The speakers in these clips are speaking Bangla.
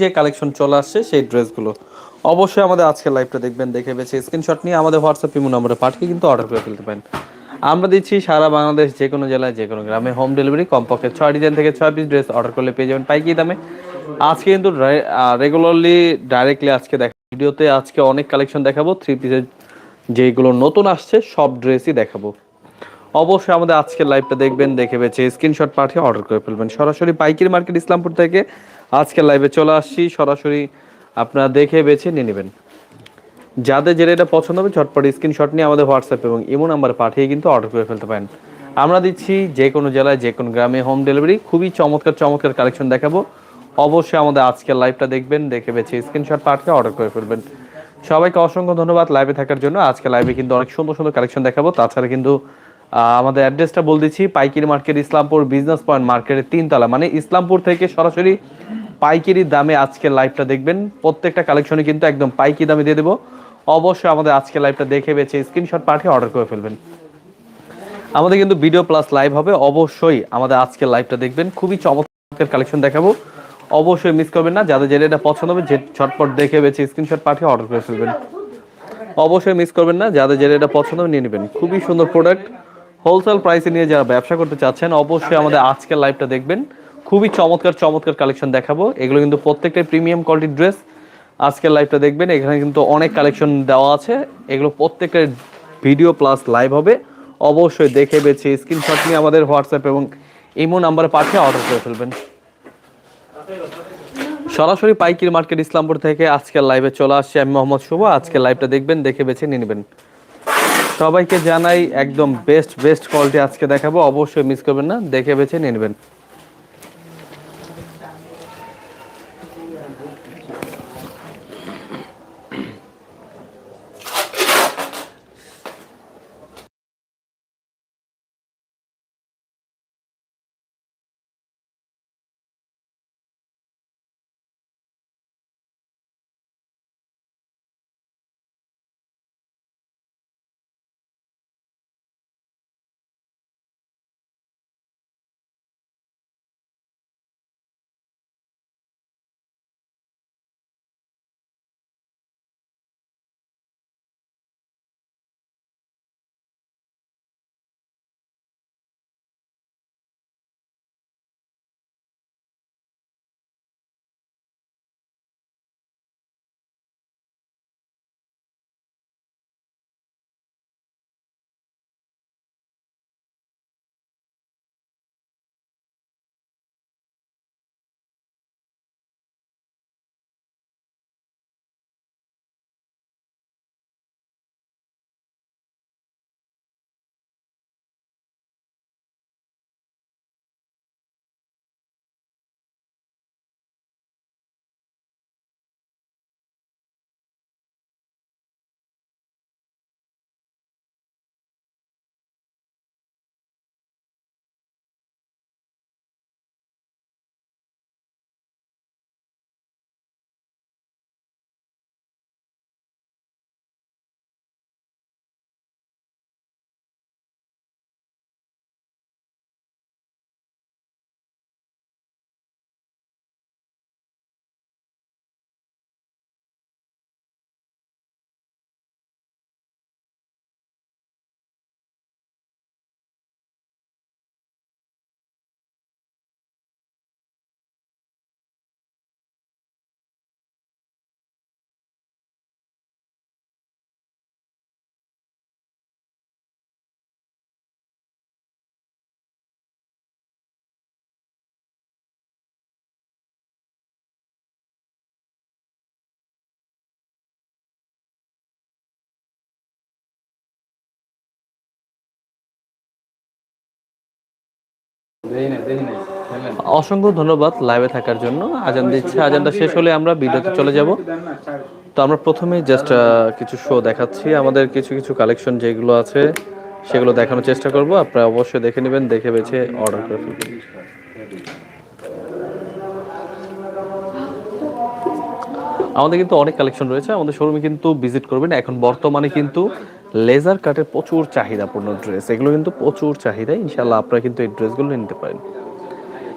যে কালেকশন চলে আসছে, সেই ড্রেসগুলো অবশ্যই আমাদের আজকের লাইভটা দেখবেন, দেখে বেছে স্ক্রিনশট নিয়ে আমাদের হোয়াটসঅ্যাপ ইমো নম্বরে পাঠিয়ে কিন্তু অর্ডার করে ফেলতে পারেন। আমরা দিচ্ছি সারা বাংলাদেশ, যে কোনো জেলায়, যে কোনো গ্রামে হোম ডেলিভারি কমপক্ষে ছয় ডিজাইন থেকে ছয় পিস ড্রেস অর্ডার করলে পেয়ে যাবেন পাইকি দামে। আজকে কিন্তু রেগুলারলি ডাইরেক্টলি আজকে দেখ ভিডিওতে আজকে অনেক কালেকশন দেখাবো থ্রি পিসের যেগুলো নতুন আসছে, সব ড্রেসই দেখাবো। অবশ্যই আমাদের আজকের লাইভটা দেখবেন, দেখে বেছে স্ক্রিনশট পাঠিয়ে অর্ডার করে ফেলবেন। সরাসরি পাইকারি মার্কেট ইসলামপুর থেকে আজকের লাইভে চলে আসছি। সরাসরি আপনারা দেখে বেছে নিয়ে নেবেন। যাদের যেটা এটা পছন্দ হবে, ঝটপট স্ক্রিনশট নিয়ে আমাদের হোয়াটসঅ্যাপ এবং ইমো নাম্বার পাঠিয়ে কিন্তু অর্ডার করে ফেলতে পারেন। আমরা দিচ্ছি যে কোনো জেলায়, যে কোনো গ্রামে হোম ডেলিভারি খুবই চমৎকার চমৎকার কালেকশন দেখাবো। অবশ্যই আমাদের আজকের লাইভটা দেখবেন, দেখে বেছে স্ক্রিনশট পাঠিয়ে অর্ডার করে ফেলবেন। সবাইকে অসংখ্য ধন্যবাদ লাইভে থাকার জন্য। আজকে লাইভে কিন্তু অনেক সুন্দর সুন্দর কালেকশন দেখাবো। তাছাড়া কিন্তু আমাদের অ্যাড্রেসটা বল দিচ্ছি, পাইকারি মার্কেট, ইসলামপুর বিজনেস পয়েন্ট মার্কেটের তিনতলা। মানে ইসলামপুর থেকে সরাসরি পাইকারি দামে আজকের লাইভটা দেখবেন। প্রত্যেকটা কালেকশনে কিন্তু একদম পাইকারি দামে দিয়ে দেবো। অবশ্যই আমাদের আজকের লাইভটা দেখে বেছে স্ক্রিনশট পাঠিয়ে অর্ডার করে ফেলবেন। আমাদের কিন্তু ভিডিও প্লাস লাইভ হবে। অবশ্যই আমাদের আজকের লাইভটা দেখবেন। খুবই চমৎকার কালেকশন দেখাবো। অবশ্যই মিস করবেন না। যাদের যেটা এটা পছন্দ হবে, যে ঝটপট দেখে বেছে স্ক্রিনশট পাঠিয়ে অর্ডার করে ফেলবেন। অবশ্যই মিস করবেন না। যাদের যেটা এটা পছন্দ হবে, নিয়ে নেবেন। খুবই সুন্দর প্রোডাক্ট হোলসেল প্রাইসে নিয়ে যারা ব্যবসা করতে চাচ্ছেন, অবশ্যই আমাদের আজকের লাইভটা দেখবেন। খুবই চমৎকার চমৎকার কালেকশন দেখাবো। এগুলো কিন্তু প্রত্যেকটাই প্রিমিয়াম কোয়ালিটির ড্রেস আজকের লাইভটা দেখবেন, এখানে কিন্তু অনেক কালেকশন দেওয়া আছে। এগুলো প্রত্যেকটা ভিডিও প্লাস লাইভ হবে। অবশ্যই দেখে বেছে স্ক্রিনশট নিয়ে আমাদের হোয়াটসঅ্যাপ এবং ইমো নাম্বারে পাঠিয়ে অর্ডার করে ফেলবেন। সরাসরি পাইকির মার্কেট ইসলামপুর থেকে আজকের লাইভে চলে আসছে। আমি মোহাম্মদ শুভ, আজকের লাইভটা দেখবেন, দেখে বেছে নিয়ে নেবেন। সবাইকে জানাই একদম বেস্ট বেস্ট কোয়ালিটি আজকে দেখাবো। অবশ্যই মিস করবেন না, দেখে বেছে নিয়ে নেবেন। অসংখ্য ধন্যবাদ লাইভে থাকার জন্য। আজান দিচ্ছে আজানটা শেষ হলে আমরা ভিডিওতে চলে যাব। তো আমরা প্রথমে জাস্ট কিছু শো দেখাচ্ছি। আমাদের কিছু কিছু কালেকশন যেগুলো আছে সেগুলো দেখানোর চেষ্টা করব। আপনারা অবশ্যই দেখে নেবেন দেখে বেছে অর্ডার করে ফেলবেন। আমাদের কিন্তু অনেক কালেকশন রয়েছে। আমাদের শোরুমে কিন্তু ভিজিট করবেন। এখন বর্তমানে কিন্তু লেজার কাটের প্রচুর চাহিদাপূর্ণ ড্রেস। এগুলো কিন্তু প্রচুর চাহিদা। ইনশাল্লাহ আপনারা কিন্তু এই ড্রেসগুলো নিতে পারেন।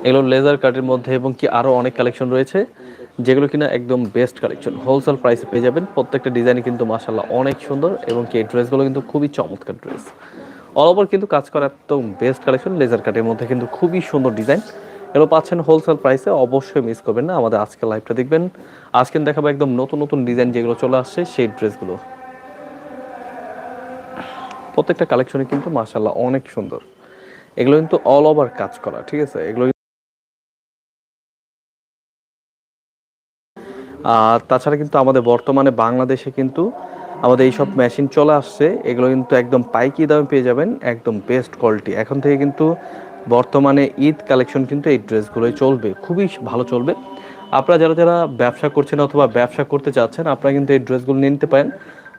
এগুলো লেজার কাটের মধ্যে এবং কি আরও অনেক কালেকশন রয়েছে, যেগুলো কিনা একদম বেস্ট কালেকশন। হোলসেল প্রাইসে পেয়ে যাবেন। প্রত্যেকটা ডিজাইনই কিন্তু মাসাল্লাহ অনেক সুন্দর এবং কি এই ড্রেসগুলো কিন্তু খুবই চমৎকার ড্রেস। অল ওভার কিন্তু কাজ করা একদম বেস্ট কালেকশন। লেজার কাটের মধ্যে কিন্তু খুবই সুন্দর ডিজাইন। এগুলো পাচ্ছেন হোলসেল প্রাইসে। অবশ্যই মিস করবেন না। আমাদের আজকে লাইভটা দেখবেন। আজকে দেখাবো একদম নতুন নতুন ডিজাইন যেগুলো চলে আসছে সেই ড্রেসগুলো। প্রত্যেকটা কালেকশনে কিন্তু মাসাল্লাহ অনেক সুন্দর। এগুলো কিন্তু অল ওভার কাজ করা, ঠিক আছে? এগুলো আর তাছাড়া কিন্তু আমাদের বর্তমানে বাংলাদেশে কিন্তু আমাদের এইসব মেশিন চলে আসছে। এগুলো কিন্তু একদম পাইকি দামে পেয়ে যাবেন, একদম বেস্ট কোয়ালিটি এখন থেকে কিন্তু বর্তমানে ঈদ কালেকশন কিন্তু এই ড্রেসগুলোই চলবে, খুবই ভালো চলবে। আপনারা যারা যারা ব্যবসা করছেন অথবা ব্যবসা করতে চাচ্ছেন, আপনারা কিন্তু এই ড্রেসগুলো নিতে পারেন।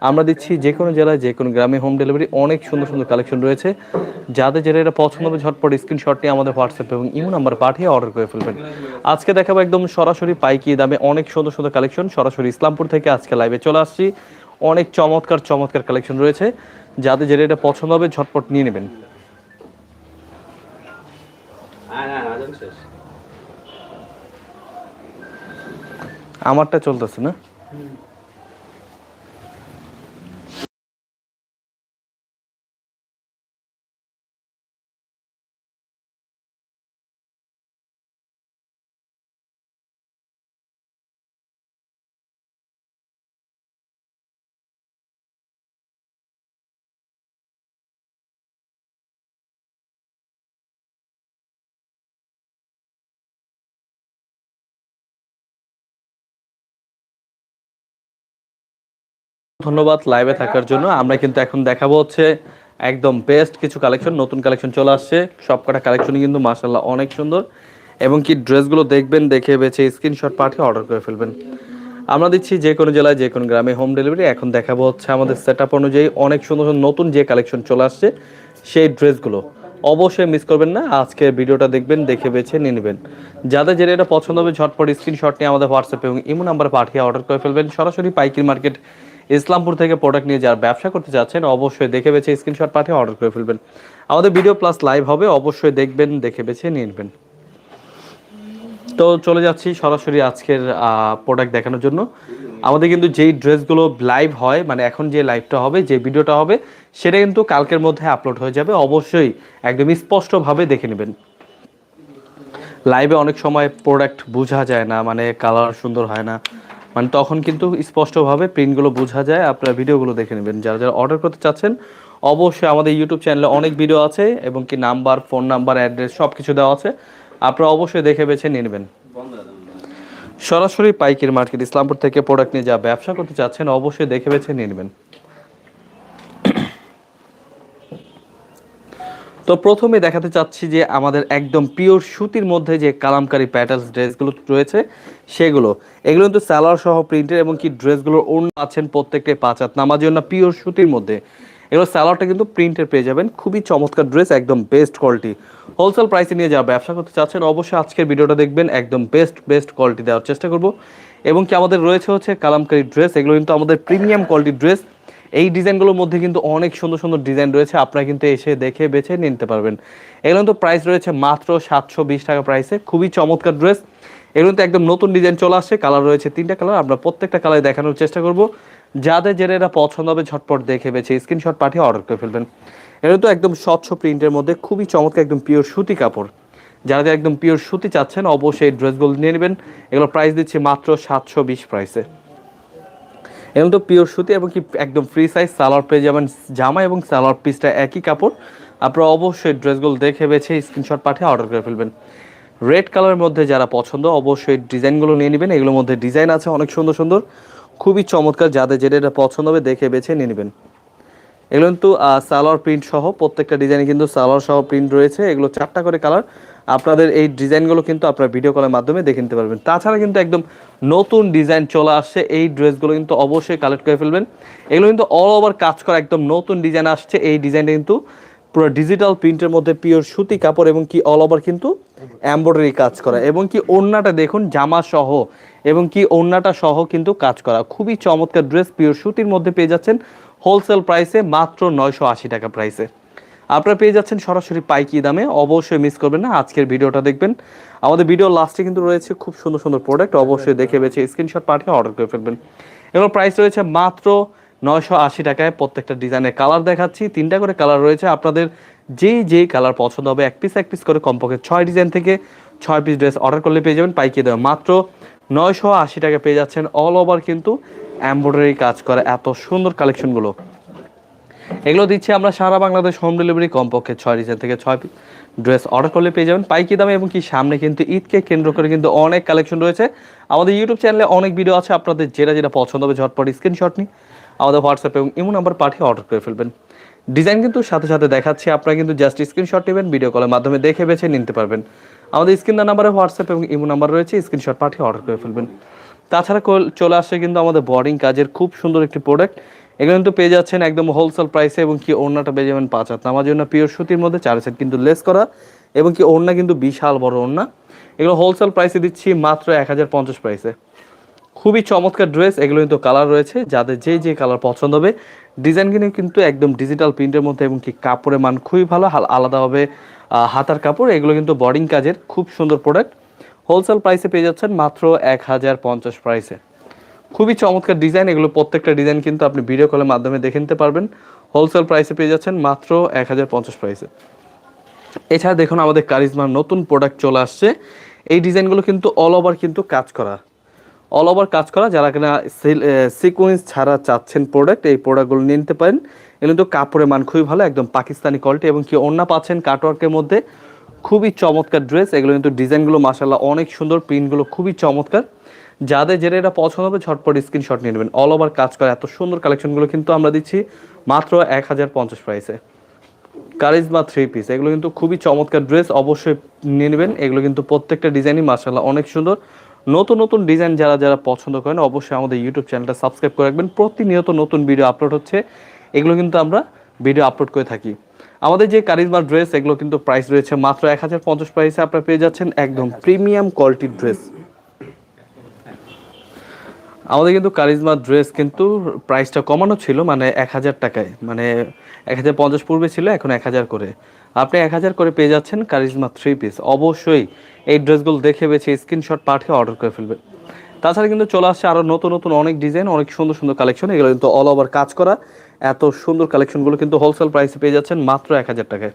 আমরা দিচ্ছি যে কোনো জেলায় যে কোনো গ্রামে হোম ডেলিভারি অনেক সুন্দর সুন্দর কালেকশন রয়েছে। যাদের যেটা এটা পছন্দ হবে ঝটপট স্ক্রিনশট নিয়ে আমাদের হোয়াটসঅ্যাপ এবং ইমো নাম্বার পাঠিয়ে অর্ডার করে ফেলবেন। আজকে দেখাবো একদম সরাসরি পাইকি দামে অনেক সুন্দর সুন্দর কালেকশন সরাসরি ইসলামপুর থেকে আজকে লাইভে চলে আসছি। অনেক চমৎকার চমৎকার কালেকশন রয়েছে। যাদের যেটা এটা পছন্দ হবে ঝটপট নিয়ে নেবেন। আমারটা চলতেছে না। ধন্যবাদ লাইভে থাকার জন্য। আমরা কিন্তু এখন দেখাবো হচ্ছে একদম বেস্ট কিছু কালেকশন নতুন কালেকশন চলে আসছে। সবকটা কালেকশনই কিন্তু মাসাল্লাহ অনেক সুন্দর। এবং কি ড্রেসগুলো দেখবেন, দেখে বেছে স্ক্রিনশট পাঠিয়ে অর্ডার করে ফেলবেন। আমরা দিচ্ছি যে কোনো জেলায়, যে কোনো গ্রামে হোম ডেলিভারি এখন দেখাবো হচ্ছে আমাদের সেট আপ অনুযায়ী অনেক সুন্দর সুন্দর নতুন যে কালেকশন চলে আসছে, সেই ড্রেসগুলো অবশ্যই মিস করবেন না। আজকে ভিডিওটা দেখবেন, দেখে বেছে নিয়ে নেবেন। যাদের যেটা এটা পছন্দ হবে, ঝটপট স্ক্রিনশট নিয়ে আমাদের হোয়াটসঅ্যাপ এবং ইমো নাম্বার পাঠিয়ে অর্ডার করে ফেলবেন। সরাসরি পাইকির মার্কেট ইসলামপুর থেকে প্রোডাক্ট নিয়ে যারা ব্যবসা করতে যাচ্ছেন, অবশ্যই দেখে বেছে স্ক্রিনশট পাঠিয়ে অর্ডার করে ফেলবেন। আমাদের ভিডিও প্লাস লাইভ হবে, অবশ্যই দেখবেন, দেখে বেছে নিয়ে নেবেন। তো চলে যাচ্ছি সরাসরি আজকের প্রোডাক্ট দেখানোর জন্য। আমাদের কিন্তু যেই ড্রেসগুলো লাইভ হয় মানে এখন যে লাইভটা হবে, যে ভিডিওটা হবে, সেটা কিন্তু কালকের মধ্যে আপলোড হয়ে যাবে। অবশ্যই একদম স্পষ্টভাবে দেখে নেবেন। লাইভে অনেক সময় প্রোডাক্ট বোঝা যায় না মানে কালার সুন্দর হয় না। মানে তখন কিন্তু স্পষ্টভাবে প্রিন্টগুলো বোঝা যায়, আপনারা ভিডিওগুলো দেখে নেবেন। যারা যারা অর্ডার করতে চাচ্ছেন, অবশ্যই আমাদের ইউটিউব চ্যানেলে অনেক ভিডিও আছে, এবং কি নাম্বার ফোন নাম্বার অ্যাড্রেস সব কিছু দেওয়া আছে। আপনারা অবশ্যই দেখে বেছে নিয়ে নেবেন। সরাসরি পাইকির মার্কেট ইসলামপুর থেকে প্রোডাক্ট নিয়ে যা ব্যবসা করতে চাচ্ছেন, অবশ্যই দেখে বেছে নিয়ে নেবেন। তো প্রথমে দেখাতে চাচ্ছি যে আমাদের একদম পিওর সুতির মধ্যে যে কালামকারি প্যাটার্স ড্রেসগুলো রয়েছে, সেগুলো। এগুলো কিন্তু স্যালার সহ প্রিন্টের এবং কি ড্রেসগুলোর অন্য আছেন প্রত্যেকটাই পাঁচ হাত নামাজি না পিওর সুতির মধ্যে। এগুলো স্যালারটা কিন্তু প্রিন্টের পেয়ে যাবেন। খুবই চমৎকার ড্রেস একদম বেস্ট কোয়ালিটি হোলসেল প্রাইসে নিয়ে যারা ব্যবসা করতে চাচ্ছেন, অবশ্যই আজকের ভিডিওটা দেখবেন, একদম বেস্ট বেস্ট কোয়ালিটি দেওয়ার চেষ্টা করব। এবং কি আমাদের রয়েছে হচ্ছে কালামকারি ড্রেস এগুলো কিন্তু আমাদের প্রিমিয়াম কোয়ালিটির ড্রেস এই ডিজাইনগুলোর মধ্যে কিন্তু অনেক সুন্দর সুন্দর ডিজাইন রয়েছে। আপনারা কিন্তু এসে দেখে বেছে নিতে পারবেন। এগুলো তো প্রাইস রয়েছে মাত্র সাতশো বিশ টাকা প্রাইসে খুবই চমৎকার ড্রেস এগুলো তো একদম নতুন ডিজাইন চলে আসছে। কালার রয়েছে তিনটা কালার আমরা প্রত্যেকটা কালার দেখানোর চেষ্টা করব। যাদের যেটা এটা পছন্দ হবে, ঝটপট দেখে বেছে স্ক্রিনশট পাঠিয়ে অর্ডার করে ফেলবেন। এগুলো তো একদম স্বচ্ছ প্রিন্টের মধ্যে খুবই চমৎকার একদম পিওর সুতি কাপড়। যারা যারা একদম পিওর সুতি চাচ্ছেন, অবশ্যই ড্রেসগুলো নিয়ে নেবেন। এগুলো প্রাইস দিচ্ছি মাত্র সাতশো বিশ প্রাইসে এবং তো পিওর সুতি এবং কি একদম ফ্রি সাইজ সালোয়ার পেয়ে যাবেন জামা এবং সালোয়ার পিসটা একই কাপড়। আপনারা অবশ্যই ড্রেসগুলো দেখে বেছে স্ক্রিনশট পাঠিয়ে অর্ডার করে ফেলবেন। রেড কালারের মধ্যে যারা পছন্দ, অবশ্যই ডিজাইনগুলো নিয়ে নেবেন। এগুলোর মধ্যে ডিজাইন আছে অনেক সুন্দর সুন্দর। খুবই চমৎকার, যাদের যেটা পছন্দ হবে দেখে বেছে নিয়ে নেবেন। এগুলো কিন্তু সালোয়ার প্রিন্ট সহ প্রত্যেকটা ডিজাইনে কিন্তু সালোয়ার সহ প্রিন্ট রয়েছে। এগুলো চারটা করে কালার আপনাদের এই ডিজাইনগুলো কিন্তু আপনারা ভিডিও কলের মাধ্যমে দেখে নিতে পারবেন। তাছাড়া কিন্তু একদম নতুন ডিজাইন চলে আসছে। এই ড্রেসগুলো কিন্তু অবশ্যই কালেক্ট করে ফেলবেন। এগুলো কিন্তু অল ওভার কাজ করা একদম নতুন ডিজাইন আসছে। এই ডিজাইনটা কিন্তু পুরো ডিজিটাল প্রিন্টের মধ্যে পিওর সুতি কাপড় এবং কি অল ওভার কিন্তু এমব্রয়ডারি কাজ করা। এবং কি ওড়নাটা দেখুন, জামা সহ এবং কি ওড়নাটা সহ কিন্তু কাজ করা। খুবই চমৎকার ড্রেস পিওর সুতির মধ্যে পেয়ে যাচ্ছেন। হোলসেল প্রাইসে মাত্র নয়শো আশি টাকা প্রাইসে আপনারা পেয়ে যাচ্ছেন সরাসরি পাইকি দামে। অবশ্যই মিস করবেন না, আজকের ভিডিওটা দেখবেন। আমাদের ভিডিও লাস্টে কিন্তু রয়েছে খুব সুন্দর সুন্দর প্রোডাক্ট অবশ্যই দেখে বেছে স্ক্রিনশট পাঠিয়ে অর্ডার করে ফেলবেন। এগুলো প্রাইস রয়েছে মাত্র নয়শো আশি টাকায় প্রত্যেকটা ডিজাইনের কালার দেখাচ্ছি। তিনটা করে কালার রয়েছে। আপনাদের যেই যেই কালার পছন্দ হবে, এক পিস এক পিস করে কমপক্ষে ছয় ডিজাইন থেকে ছয় পিস ড্রেস অর্ডার করলে পেয়ে যাবেন পাইকিয়ে দেবেন মাত্র নয়শো আশি টাকা পেয়ে যাচ্ছেন অল ওভার কিন্তু এমব্রয়ডারি কাজ করে এত সুন্দর কালেকশনগুলো এগুলো দিচ্ছি আমরা সারা বাংলাদেশ হোম ডেলিভারি কমপক্ষে ছয় ডিজাইন থেকে ছয় ড্রেস অর্ডার করলে পেয়ে যাবেন পাইকি দামে এবং কি সামনে কিন্তু ঈদকে কেন্দ্র করে কিন্তু অনেক কালেকশন রয়েছে। আমাদের ইউটিউব চ্যানেলে অনেক ভিডিও আছে, আপনাদের যেটা যেটা পছন্দ হবে ঝটপট স্ক্রিনশট নিই আমাদের হোয়াটসঅ্যাপ এবং ইমো নাম্বার পাঠিয়ে অর্ডার করে ফেলবেন। ডিজাইন কিন্তু সাথে সাথে দেখাচ্ছি, আপনারা কিন্তু জাস্ট স্ক্রিনশট নেবেন ভিডিও কলের মাধ্যমে দেখে বেছে নিতে পারবেন। আমাদের স্ক্রিন নাম্বারে হোয়াটসঅ্যাপ এবং ইমো নাম্বার রয়েছে স্ক্রিনশট পাঠিয়ে অর্ডার করে ফেলবেন। তাছাড়া চলে আসছে কিন্তু আমাদের বোর্ডিং কাজের খুব সুন্দর একটি প্রোডাক্ট এগুলো কিন্তু পেয়ে যাচ্ছেন একদম হোলসেল প্রাইসে এবং কি ওড়নাটা পেয়ে যাবেন পাঁচ হাত। আমার জন্য পিওর সুতির মধ্যে চার সেট কিন্তু লেস করা এবং কি ওড়না কিন্তু বিশাল বড় ওড়না। এগুলো হোলসেল প্রাইসে দিচ্ছি মাত্র এক হাজার পঞ্চাশ প্রাইসে খুবই চমৎকার ড্রেস এগুলো কিন্তু কালার রয়েছে, যাদের যে যে কালার পছন্দ হবে। ডিজাইন কিন্তু একদম ডিজিটাল প্রিন্টের মধ্যে এবং কি কাপড়ের মান খুবই ভালো, হাল- আলাদাভাবে হাতার কাপড়। এগুলো কিন্তু বডিং কাজের খুব সুন্দর প্রোডাক্ট হোলসেল প্রাইসে পেয়ে যাচ্ছেন মাত্র এক হাজার পঞ্চাশ প্রাইসে খুবই চমৎকার ডিজাইন এগুলো প্রত্যেকটা ডিজাইন কিন্তু আপনি ভিডিও কলের মাধ্যমে দেখে নিতে পারবেন। হোলসেল প্রাইসে পেয়ে যাচ্ছেন মাত্র এক হাজার পঞ্চাশ প্রাইসে এছাড়া দেখুন আমাদের কারিজমার নতুন প্রোডাক্ট চলে আসছে। এই ডিজাইনগুলো কিন্তু অল ওভার কিন্তু কাজ করা। অল ওভার কাজ করা, যারা কিনা সিকোয়েন্স ছাড়া চাচ্ছেন প্রোডাক্ট এই প্রোডাক্টগুলো নিয়ে নিতে পারেন। এগুলো কিন্তু কাপড়ের মান খুবই ভালো, একদম পাকিস্তানি কোয়ালিটি এবং কি অন্য পাচ্ছেন কাটওয়ার্কের মধ্যে। খুবই চমৎকার ড্রেস এগুলো কিন্তু ডিজাইনগুলো মাসাল্লাহ অনেক সুন্দর প্রিন্টগুলো খুবই চমৎকার। যাদের যেটা এটা পছন্দ হবে, ঝটপট স্ক্রিনশট নিয়ে নেবেন। অল ওভার কাজ করা এত সুন্দর কালেকশনগুলো কিন্তু আমরা দিচ্ছি মাত্র এক হাজার পঞ্চাশ প্রাইসে কারিজমা থ্রি পিস এগুলো কিন্তু খুবই চমৎকার ড্রেস অবশ্যই নিয়ে নেবেন। এগুলো কিন্তু প্রত্যেকটা ডিজাইনই মার্শাল্লাহ অনেক সুন্দর। নতুন নতুন ডিজাইন যারা যারা পছন্দ করেন অবশ্যই আমাদের ইউটিউব চ্যানেলটা সাবস্ক্রাইব করে রাখবেন। প্রতিনিয়ত নতুন ভিডিও আপলোড হচ্ছে। এগুলো কিন্তু আমরা ভিডিও আপলোড করে থাকি। আমাদের যে কারিজমা ড্রেস এগুলো কিন্তু প্রাইস রয়েছে মাত্র এক হাজার পঞ্চাশ প্রাইসে আপনারা পেয়ে যাচ্ছেন একদম প্রিমিয়াম কোয়ালিটির ড্রেস আমাদের কিন্তু কারিজমা ড্রেস কিন্তু প্রাইসটা কমানো ছিল মানে এক হাজার টাকায়। মানে এক হাজার পঞ্চাশ পূর্বে ছিল, এখন এক হাজার করে। আপনি এক হাজার করে পেয়ে যাচ্ছেন কারিজমা থ্রি পিস অবশ্যই এই ড্রেসগুলো দেখে বেছে স্ক্রিনশট পাঠিয়ে অর্ডার করে ফেলবেন তাছাড়া কিন্তু চলে আসছে আরও নতুন নতুন অনেক ডিজাইন অনেক সুন্দর সুন্দর কালেকশন এগুলো কিন্তু অল ওভার কাজ করা। এত সুন্দর কালেকশনগুলো কিন্তু হোলসেল প্রাইসে পেয়ে যাচ্ছেন মাত্র এক হাজার টাকায়।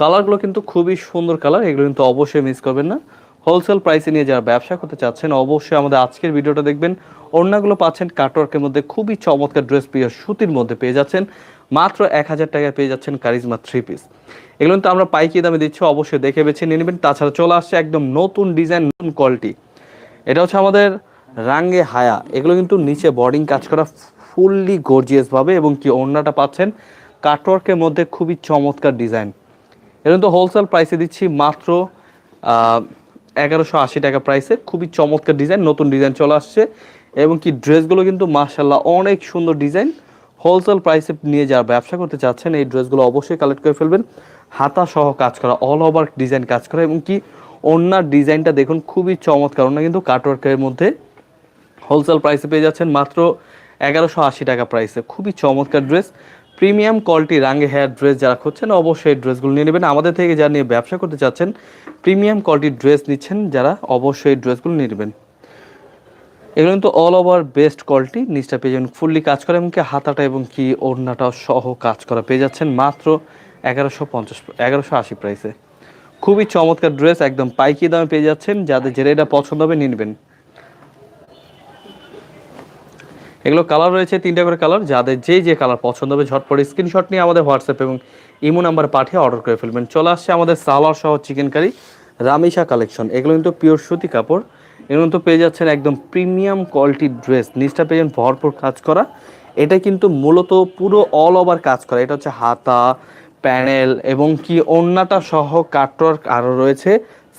কালারগুলো কিন্তু খুবই সুন্দর কালার এগুলো কিন্তু অবশ্যই মিস করবেন না। হোলসেল প্রাইসে নিয়ে যারা ব্যবসা করতে চাচ্ছেন, অবশ্যই আমাদের আজকের ভিডিওটা দেখবেন। ওড়নাগুলো পাচ্ছেন কাটওয়ার্কের মধ্যে খুবই চমৎকার ড্রেস প্রিয় সুতির মধ্যে পেয়ে যাচ্ছেন। মাত্র এক হাজার টাকায় পেয়ে যাচ্ছেন কারিজমা থ্রি পিস এগুলো কিন্তু আমরা পাইকি দামে দিচ্ছি, অবশ্যই দেখে বেছে নিয়ে নেবেন। তাছাড়া চলে আসছে একদম নতুন ডিজাইন, নতুন কোয়ালিটি এটা হচ্ছে আমাদের রাঙ্গে হায়া। এগুলো কিন্তু নিচে বর্ডিং কাজ করা ফুললি গর্জিয়াস ভাবে এবং কি ওড়নাটা পাচ্ছেন কাটওয়ার্কের মধ্যে খুবই চমৎকার ডিজাইন। এটা তো হোলসেল প্রাইসে দিচ্ছি মাত্র এগারোশো আশি টাকা প্রাইসে খুবই চমৎকার ডিজাইন, নতুন ডিজাইন চলে আসছে। এবং কি ড্রেসগুলো কিন্তু মার্শাল্লাহ অনেক সুন্দর ডিজাইন। হোলসেল প্রাইসে নিয়ে যারা ব্যবসা করতে চাচ্ছেন, এই ড্রেসগুলো অবশ্যই কালেক্ট করে ফেলবেন। হাতা সহ কাজ করা অল ওভার ডিজাইন কাজ করা এবং কি ওনার ডিজাইনটা দেখুন খুবই চমৎকার। ওনা কিন্তু কাটওয়ার্কের মধ্যে হোলসেল প্রাইসে পেয়ে যাচ্ছেন মাত্র এগারোশো আশি টাকা প্রাইসে খুবই চমৎকার ড্রেস। প্রিমিয়াম কোয়ালিটি রাঙে হেয়ার ড্রেস যারা খুঁজছেন, অবশ্যই এই ড্রেসগুলো নিয়ে নেবেন। আমাদের থেকে যারা নিয়ে ব্যবসা করতে চাচ্ছেন, প্রিমিয়াম কোয়ালিটির ড্রেস নিচ্ছেন, যারা অবশ্যই ড্রেসগুলো নিয়ে নেবেন। এগুলো কিন্তু অল ওভার বেস্ট কোয়ালিটি নিচটা পেয়ে যাবেন ফুললি কাজ করা এবং কি হাতাটা এবং কি ওড়নাটা সহ কাজ করা পেয়ে যাচ্ছেন মাত্র এগারোশো পঞ্চাশ, এগারোশো আশি প্রাইসে খুবই চমৎকার ড্রেস একদম পাইকি দামে পেয়ে যাচ্ছেন, যাদের যেটা এটা পছন্দ হবে নিয়ে নেবেন এগুলো কালার রয়েছে, তিনটা করে কালার যাদের যে যে কালার পছন্দ হবে, ঝটপট স্ক্রিনশট নিয়ে আমাদের হোয়াটসঅ্যাপ এবং ইমো নাম্বার পাঠিয়ে অর্ডার করে ফেলবেন। চলে আসছে আমাদের সালোয়ার সহ চিকেন কারি রামিশা কালেকশন এগুলো কিন্তু পিওর সুতি কাপড়। এগুলো তো পেয়ে যাচ্ছেন একদম প্রিমিয়াম কোয়ালিটির ড্রেস নিচটা পেয়ে যাবেন ভরপুর কাজ করা। এটা কিন্তু মূলত পুরো অল ওভার কাজ করা। এটা হচ্ছে হাতা, প্যানেল এবং কি ওন্নাটা সহ কাটওয়ার্ক আরও রয়েছে।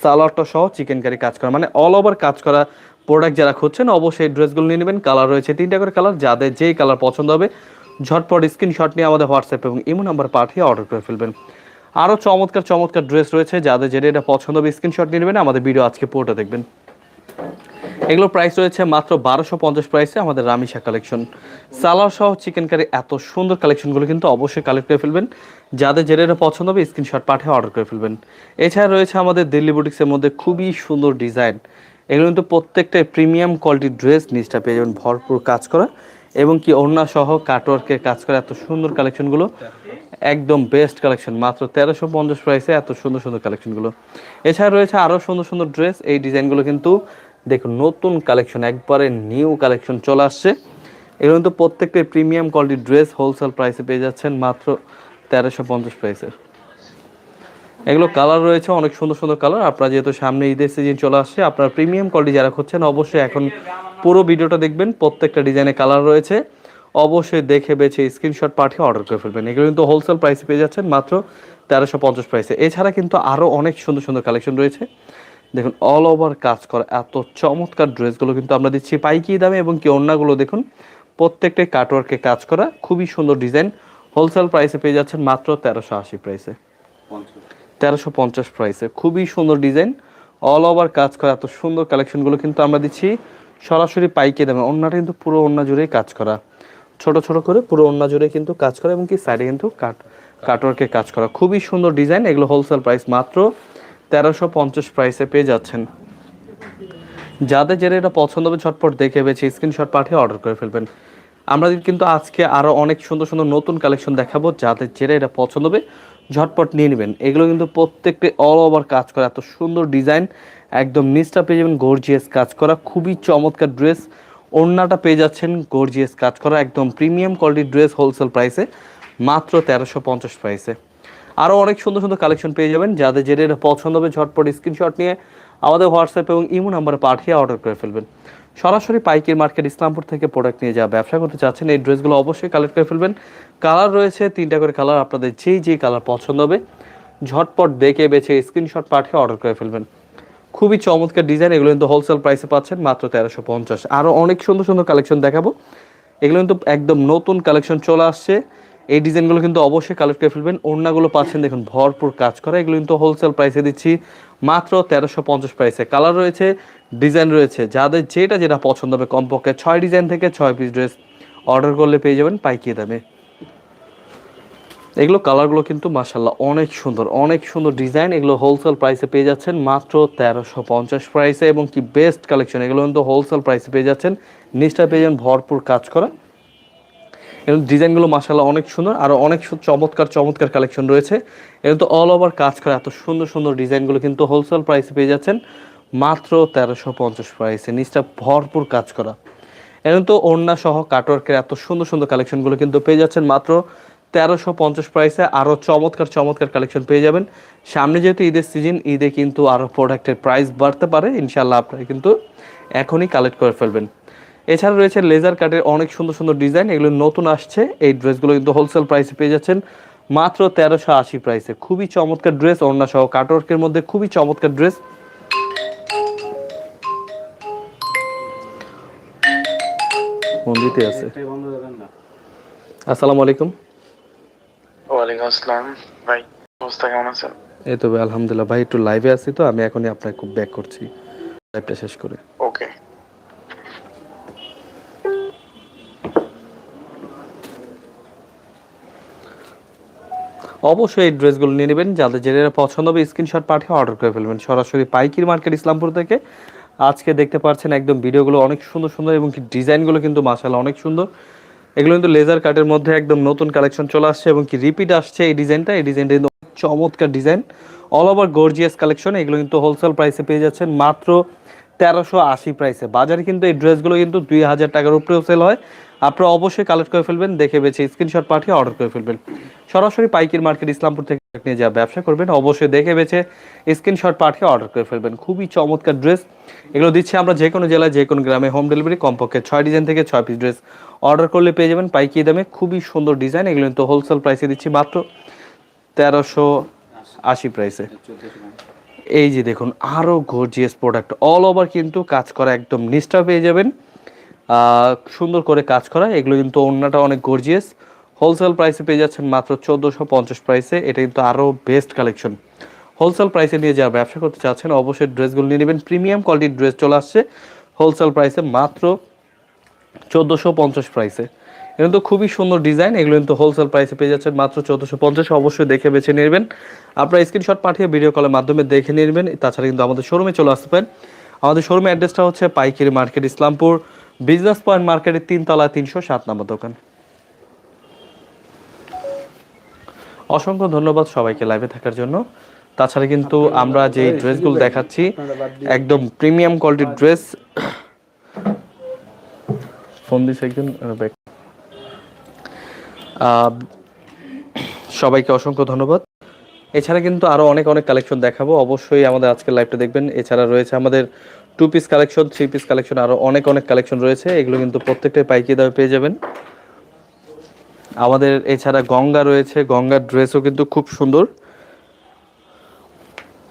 সালোয়ারটা সহ চিকেন কারি কাজ করা। মানে অল ওভার কাজ করা প্রোডাক্ট যারা খুঁজছেন, অবশ্যই ড্রেসগুলো নিয়ে নেবেন। কালার রয়েছে তিনটা করে কালার যাদের যেই কালার পছন্দ হবে, ঝটপট স্ক্রিনশট নিয়ে আমাদের হোয়াটসঅ্যাপ এবং ইমো নাম্বার পাঠিয়ে অর্ডার করে ফেলবেন। আরও চমৎকার চমৎকার ড্রেস রয়েছে। যাদের যেটা এটা পছন্দ হবে স্ক্রিনশট নিয়ে নেবেন। আমাদের ভিডিও আজকে পুরোটা দেখবেন। এগুলো প্রাইস রয়েছে মাত্র বারোশো পঞ্চাশ প্রাইসে আমাদের রামিশা কালেকশন সালার সহ চিকেন কারি এত সুন্দর কালেকশনগুলো কিন্তু অবশ্যই কালেক্ট করে ফেলবেন। যাদের যেটা পছন্দ হবে স্ক্রিনশট পাঠিয়ে অর্ডার করে ফেলবেন। এছাড়া রয়েছে আমাদের দিল্লি বুটিক্সের মধ্যে খুবই সুন্দর ডিজাইন এগুলো কিন্তু প্রত্যেকটাই প্রিমিয়াম কোয়ালিটির ড্রেস নিচটা পেয়ে যাবেন, ভরপুর কাজ করা। এবং কি ওড়না সহ কাটওয়ার্কের কাজ করা এত সুন্দর কালেকশনগুলো একদম বেস্ট কালেকশন মাত্র তেরোশো পঞ্চাশ প্রাইসে এত সুন্দর সুন্দর কালেকশনগুলো এছাড়া রয়েছে আরও সুন্দর সুন্দর ড্রেস এই ডিজাইনগুলো কিন্তু দেখুন, নতুন কালেকশন একবারে নিউ কালেকশন চলে আসছে। এগুলো কিন্তু প্রত্যেকটাই প্রিমিয়াম কোয়ালিটির ড্রেস হোলসেল প্রাইসে পেয়ে যাচ্ছেন মাত্র তেরোশো পঞ্চাশ প্রাইসের এগুলো কালার রয়েছে, অনেক সুন্দর সুন্দর কালার আপনারা যেহেতু সামনে ঈদের সিজন চলে আসছে, আপনারা প্রিমিয়াম কোয়ালিটি যারা খুঁজছেন, অবশ্যই এখন পুরো ভিডিওটা দেখবেন। প্রত্যেকটা ডিজাইনে কালার রয়েছে। অবশ্যই দেখে বেছে স্ক্রিনশট পাঠিয়ে অর্ডার করে ফেলবেন। এগুলো কিন্তু হোলসেল প্রাইসে পেয়ে যাচ্ছেন মাত্র তেরোশো পঞ্চাশ প্রাইসে এছাড়া কিন্তু আরও অনেক সুন্দর সুন্দর কালেকশন রয়েছে। দেখুন অল ওভার কাজ করা এত চমৎকার ড্রেসগুলো কিন্তু আমরা দিচ্ছি পাইকি দামে এবং কি অন্যগুলো দেখুন, প্রত্যেকটাই কাটওয়ার্কে কাজ করা, খুবই সুন্দর ডিজাইন হোলসেল প্রাইসে পেয়ে যাচ্ছেন মাত্র তেরোশো আশি প্রাইসে তেরোশো পঞ্চাশ প্রাইসে খুবই সুন্দর ডিজাইন অল ওভার কাজ করা এত সুন্দর কালেকশনগুলো কিন্তু আমরা দিচ্ছি সরাসরি পাইকে দামে। অন্যটা কিন্তু পুরো অন্য জুড়েই কাজ করা। ছোট ছোট করে পুরো অন্য জুড়ে কিন্তু কাজ করা এবং কি সাইডে কিন্তু কাট কাটওয়ার্কে কাজ করা। খুবই সুন্দর ডিজাইন এগুলো হোলসেল প্রাইস মাত্র তেরোশো পঞ্চাশ প্রাইসে পেয়ে যাচ্ছেন। যাদের যেটা এটা পছন্দ হবে, ঝটপট দেখে বেছে স্ক্রিনশট পাঠিয়ে অর্ডার করে ফেলবেন। আমরা কিন্তু আজকে আরও অনেক সুন্দর সুন্দর নতুন কালেকশন দেখাবো, যাদের যেটা এটা পছন্দ হবে, ঝটপট নিয়ে নেবেন। এগুলো কিন্তু প্রত্যেকটি অল ওভার কাজ করা, এত সুন্দর ডিজাইন একদম নিচটা পেয়ে যাবেন গর্জিয়াস কাজ করা, খুবই চমৎকার ড্রেস ওড়নাটা পেয়ে যাচ্ছেন গর্জিয়াস কাজ করা একদম প্রিমিয়াম কোয়ালিটির ড্রেস হোলসেল প্রাইসে মাত্র তেরোশো পঞ্চাশ প্রাইসে আরও অনেক সুন্দর সুন্দর কালেকশন পেয়ে যাবেন, যাদের যেটা পছন্দ হবে ঝটপট স্ক্রিনশট নিয়ে আমাদের হোয়াটসঅ্যাপ এবং ইমো নাম্বারে পাঠিয়ে অর্ডার করে ফেলবেন। সরাসরি পাইকির মার্কেট ইসলামপুর থেকে প্রোডাক্ট নিয়ে যা ব্যবসা করতে চাচ্ছেন, এই ড্রেসগুলো অবশ্যই কালেক্ট করে ফেলবেন। কালার রয়েছে, তিনটা করে কালার আপনাদের যেই যেই কালার পছন্দ হবে, ঝটপট দেখে বেছে স্ক্রিনশট পাঠিয়ে অর্ডার করে ফেলবেন। খুবই চমৎকার ডিজাইন এগুলো কিন্তু হোলসেল প্রাইসে পাচ্ছেন মাত্র তেরোশো পঞ্চাশ। আরও অনেক সুন্দর সুন্দর কালেকশন দেখাবো। এগুলো কিন্তু একদম নতুন কালেকশন চলে আসছে। এই ডিজাইনগুলো কিন্তু অবশ্যই কালেক্ট করে ফেলবেন। ওড়নাগুলো পাচ্ছেন, দেখুন, ভরপুর কাজ করা। এগুলো কিন্তু হোলসেল প্রাইসে দিচ্ছি মাত্র তেরোশো পঞ্চাশ প্রাইসে কালার রয়েছে ডিজাইন রয়েছে। যাদের যেটা যেটা পছন্দ হবে, কমপক্ষে ছয় ডিজাইন থেকে ছয় পিস ড্রেস অর্ডার করলে পেয়ে যাবেন পাইকি দামে। এগুলো কালারগুলো কিন্তু মাসাল্লাহ অনেক সুন্দর অনেক সুন্দর ডিজাইন। এগুলো হোলসেল প্রাইসে পেয়ে যাচ্ছেন মাত্র তেরোশো পঞ্চাশ প্রাইসে এবং কি বেস্ট কালেকশন এগুলো কিন্তু হোলসেল প্রাইসে পেয়ে যাচ্ছেন। নিচটা পেয়ে যাবেন ভরপুর কাজ করা। এবং ডিজাইনগুলো মাসাল্লাহ অনেক সুন্দর, আর অনেক চমৎকার চমৎকার কালেকশন রয়েছে। এবং তো অল ওভার কাজ করা, এত সুন্দর সুন্দর ডিজাইনগুলো কিন্তু হোলসেল প্রাইসে পেয়ে যাচ্ছেন মাত্র তেরোশো পঞ্চাশ প্রাইসে নিচটা ভরপুর কাজ করা। এবং তো ওড়না সহ কাটওয়ার্কের এত সুন্দর সুন্দর কালেকশনগুলো কিন্তু পেয়ে যাচ্ছেন মাত্র তেরোশো পঞ্চাশ প্রাইসে আরও চমৎকার চমৎকার কালেকশন পেয়ে যাবেন। সামনে যেহেতু ঈদের সিজন ঈদে কিন্তু আরও প্রোডাক্টের প্রাইস বাড়তে পারে। ইনশাল্লাহ আপনারা কিন্তু এখনই কালেক্ট করে ফেলবেন। এছাড়া রয়েছে লেজার কাটের অনেক সুন্দর সুন্দর ডিজাইন এগুলো নতুন আসছে। এই ড্রেসগুলো কিন্তু হোলসেল প্রাইসে পেয়ে যাচ্ছেন। মাত্র তেরোশো আশি প্রাইসে খুবই চমৎকার ড্রেস ওড়না সহ কাটওয়ার্কের মধ্যে খুবই চমৎকার ড্রেস মন্দিতে আছে। আসসালামু আলাইকুম। ওয়ালাইকুম আসসালাম। ভাই অবস্থা কেমন আছেন? এই তো ভাই, আলহামদুলিল্লাহ। ভাই একটু লাইভে আছি তো আমি এখনই আপনাকে খুব ব্যাক করছি। লাইভটা শেষ করে। ওকে অবশ্যই এই ড্রেসগুলো নিয়ে নেবেন। যাদের যেটা পছন্দ হবে স্ক্রিনশট পাঠিয়ে অর্ডার করে ফেলবেন। সরাসরি পাইকির মার্কেট ইসলামপুর থেকে। আজকে দেখতে পাচ্ছেন একদম ভিডিওগুলো অনেক সুন্দর সুন্দর এবং ডিজাইনগুলো কিন্তু মাসাল্লাহ অনেক সুন্দর। এগুলো কিন্তু লেজার কাটের মধ্যে একদম নতুন কালেকশন চলে আসছে এবং কি রিপিট আসছে এই ডিজাইনটা এই ডিজাইনটা কিন্তু চমৎকার design all over gorgeous collection এগুলো কিন্তু হোলসেল প্রাইসে পেয়ে যাচ্ছেন মাত্র তেরোশো আশি প্রাইসে বাজারে কিন্তু এই ড্রেসগুলো কিন্তু দুই হাজার টাকার উপরেও সেল হয়। আপনারা অবশ্যই কালেক্ট করে ফেলবেন, দেখে বেছে স্ক্রিনশট পাঠিয়ে অর্ডার করে ফেলবেন। সরাসরি পাইকির মার্কেট ইসলামপুর থেকে নিয়ে যা ব্যবসা করবেন, অবশ্যই দেখে বেছে স্ক্রিনশট পাঠিয়ে অর্ডার করে ফেলবেন। খুবই চমৎকার ড্রেস এগুলো দিচ্ছি আমরা যে কোনো জেলায়, যে কোনো গ্রামে। হোম ডেলিভারি কমপক্ষে ছয় ডিজাইন থেকে ছয় পিস ড্রেস অর্ডার করলে পেয়ে যাবেন পাইকি দামে। খুবই সুন্দর ডিজাইন এগুলো কিন্তু হোলসেল প্রাইসে দিচ্ছি মাত্র তেরোশো আশি প্রাইসে এই যে দেখুন আরও গর্জিয়াস প্রোডাক্ট অল ওভার কিন্তু কাজ করা একদম নিষ্ঠা পেয়ে যাবেন। সুন্দর করে কাজ করা। এগুলো কিন্তু অন্যটা অনেক গর্জিয়াস হোলসেল প্রাইসে পেয়ে যাচ্ছেন মাত্র চোদ্দোশো পঞ্চাশ প্রাইসে এটা কিন্তু আরও বেস্ট কালেকশন হোলসেল প্রাইসে নিয়ে যারা ব্যবসা করতে চাচ্ছেন, অবশ্যই ড্রেসগুলো নিয়ে নেবেন। প্রিমিয়াম কোয়ালিটির ড্রেস চলে আসছে হোলসেল প্রাইসে মাত্র চোদ্দোশো পঞ্চাশ প্রাইসে এগুলো কিন্তু খুবই সুন্দর ডিজাইন এগুলো কিন্তু হোলসেল প্রাইসে পেয়ে যাচ্ছেন মাত্র চোদ্দোশো পঞ্চাশ। অবশ্যই দেখে বেছে নেবেন। আপনারা স্ক্রিনশট পাঠিয়ে ভিডিও কলের মাধ্যমে দেখে নেবেন। তাছাড়া কিন্তু আমাদের শোরুমে চলে আসতে পারেন। আমাদের শোরুমের অ্যাড্রেসটা হচ্ছে পাইকারি মার্কেট ইসলামপুর। বিজনেস পয়েন্ট মার্কেটের তিনতলা তিনশো সাত নম্বর দোকান। অসংখ্য ধন্যবাদ সবাইকে লাইভে থাকার জন্য। তাছাড়া কিন্তু আমরা যে ড্রেসগুলো দেখাচ্ছি একদম প্রিমিয়াম কোয়ালিটির ড্রেস ফোন দিছে একজন সবাইকে অসংখ্য ধন্যবাদ। এছাড়া কিন্তু আরও অনেক অনেক কালেকশন দেখাবো। অবশ্যই আমাদের আজকের লাইভটা দেখবেন। এছাড়া রয়েছে আমাদের two piece collection three piece collection আরও অনেক অনেক কালেকশন রয়েছে। এগুলো কিন্তু প্রত্যেকটাই পাইকি দামে পেয়ে যাবেন। আমাদের এছাড়া গঙ্গা রয়েছে। গঙ্গার ড্রেসও কিন্তু খুব সুন্দর।